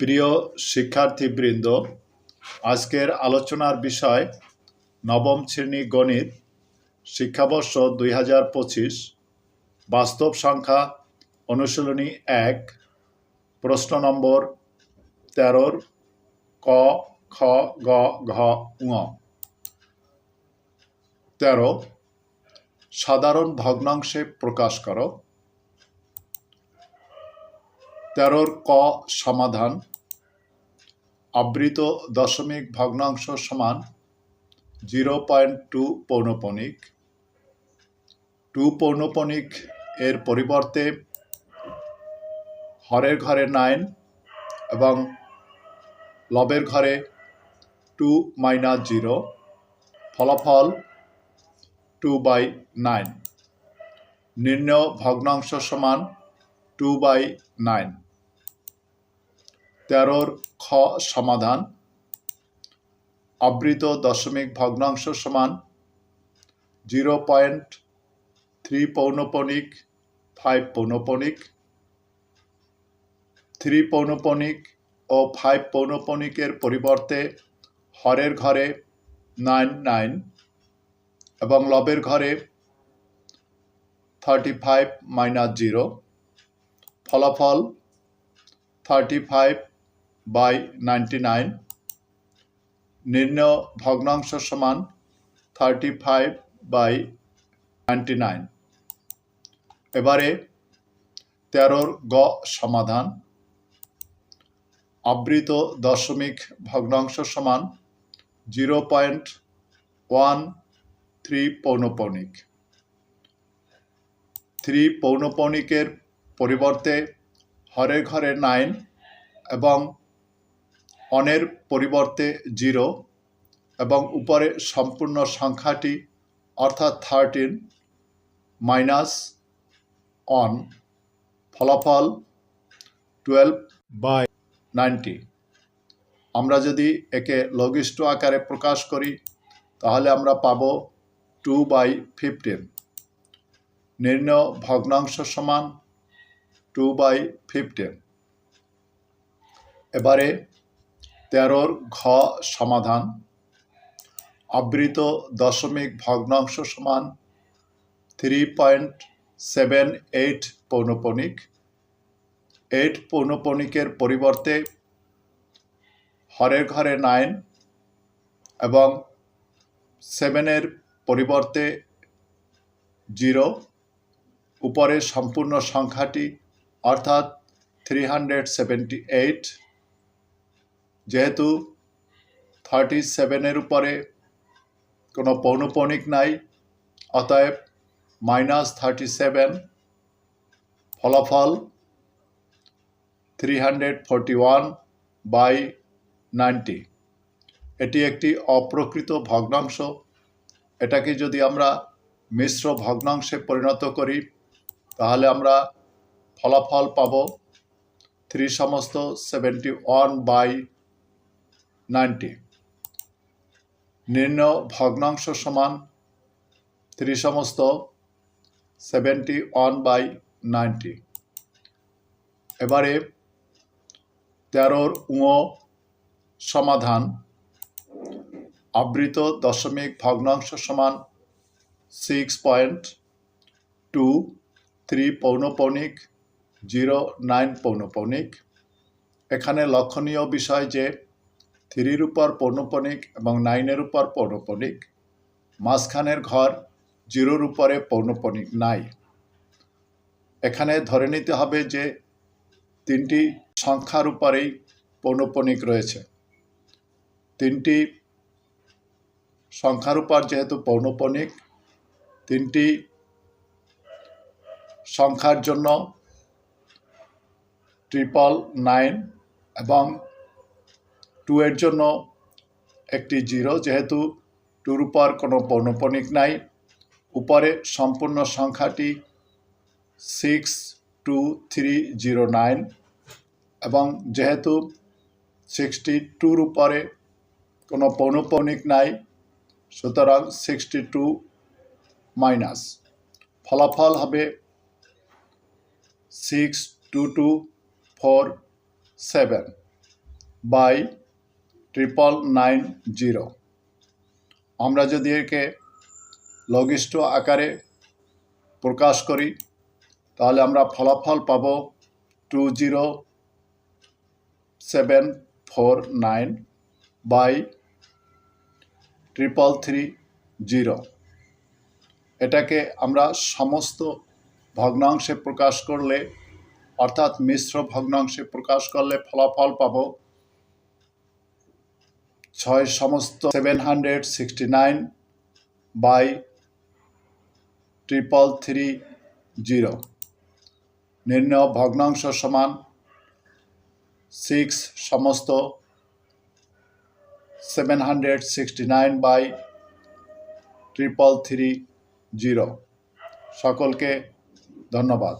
প্রিয় শিক্ষার্থীবৃন্দ আজকের আলোচনার বিষয় নবম শ্রেণি গণিত, শিক্ষাবর্ষ দুই হাজার পঁচিশ, বাস্তব সংখ্যা অনুশীলনী এক, প্রশ্ন নম্বর তেরোর ক, খ, গ, ঘ তেরো, সাধারণ ভগ্নাংশে প্রকাশ করো। তেরোর ক, সমাধান। আবৃত দশমিক ভগ্নাংশ সমান জিরো পয়েন্ট টু পৌনপণিক টু পৌনপণিক এর পরিবর্তে হরের ঘরে নাইন এবং লবের ঘরে টু মাইনাস জিরো, ফলাফল টু বাই নাইন। নির্ণয় ভগ্নাংশ সমান টু বাই নাইন। তেরোর খ সমাধান। আবৃত দশমিক ভগ্নাংশ সমান জিরো পয়েন্ট থ্রি পৌনপণিক ফাইভ পৌনপণিক থ্রি পৌনপণিক ও ফাইভ পৌনপণিকের পরিবর্তে হরের ঘরে নাইন নাইন এবং লবের ঘরে থার্টি ফাইভ মাইনাস জিরো। ফলাফল thirty five by ninety nine নির্ণয় ভগ্নাংশ সমান thirty five by ninety nine এবারে তেরোর গ সমাধান আবৃত দশমিক ভগ্নাংশ সমান জিরো পয়েন্ট ওয়ান থ্রি পৌনপণিক থ্রি পৌনপণিকের পরিবর্তে হরের ঘরে নাইন এবং অনের পরিবর্তে জিরো এবং উপরে সম্পূর্ণ সংখ্যাটি অর্থাৎ থার্টিন মাইনাস অন ফলাফল টুয়েলভ বাই নাইনটি আমরা যদি একে লঘিষ্ঠ আকারে প্রকাশ করি, তাহলে আমরা পাব টু বাই ফিফটিন নির্ণয় ভগ্নাংশ সমান টু বাই ফিফটিন এবারে তেরোর ঘ সমাধান। আবৃত দশমিক ভগ্নাংশ সমান থ্রি পয়েন্ট সেভেন এইট পৌনপণিক এইট পৌনপণিকের পরিবর্তে হরের ঘরে নাইন এবং সেভেনের পরিবর্তে জিরো উপরের সম্পূর্ণ সংখ্যাটি অর্থাৎ থ্রি হান্ড্রেড সেভেন্টি এইট যেহেতু থার্টি সেভেনের উপরে কোনো পৌনপণিক নাই, অতএব মাইনাস থার্টি সেভেন ফলাফল three hundred forty one by ninety এটি একটি অপ্রকৃত ভগ্নাংশ। এটাকে যদি আমরা মিশ্র ভগ্নাংশে পরিণত করি, তাহলে আমরা ফলাফল পাব থ্রি সমস্ত সেভেন্টি ওয়ান বাই নাইনটি। নিম্ন ভগ্নাংশ সমান থ্রি সমস্ত সেভেন্টি ওয়ান বাই নাইনটি। এবারে তেরোর উঁ সমাধান। আবৃত দশমিক ভগ্নাংশ সমান সিক্স পয়েন্ট টু থ্রি পৌনপৌনিক, জিরো নাইন পৌনপৌনিক। এখানে লক্ষণীয় বিষয় যে থ্রির উপর পৌনপণিক এবং নাইনের উপর পৌনপণিক। মাঝখানের ঘর জিরোর উপরে পৌনপণিক নাই। এখানে ধরে নিতে হবে যে তিনটি সংখ্যার উপরেই পৌনপণিক রয়েছে। তিনটি সংখ্যার উপর যেহেতু পৌনপণিক, তিনটি সংখ্যার জন্য ট্রিপল নাইন এবং টু এর জন্য একটি জিরো, যেহেতু টুর উপর কোনো পৌনপণিক নাই। উপরে সম্পূর্ণ সংখ্যাটি six two three zero nine এবং যেহেতু সিক্সটি টুর উপরে কোনো পৌনপৌনিক নাই, সুতরাং সিক্সটি টু মাইনাস ফলাফল হবে six two two four seven by triple nine zero আমরা যদি একে লঘিষ্ঠ আকারে প্রকাশ করি, তাহলে আমরা ফলাফল পাব two zero seven four nine by triple three zero এটাকে আমরা সমস্ত ভগ্নাংশে প্রকাশ করলে, অর্থাৎ মিশ্র ভগ্নাংশে প্রকাশ করলে ফলাফল পাব ছয় সমস্ত seven hundred sixty nine by triple three zero নির্ণয় ভগ্নাংশ সমান সিক্স সমস্ত seven hundred sixty nine by triple three zero সকলকে ধন্যবাদ।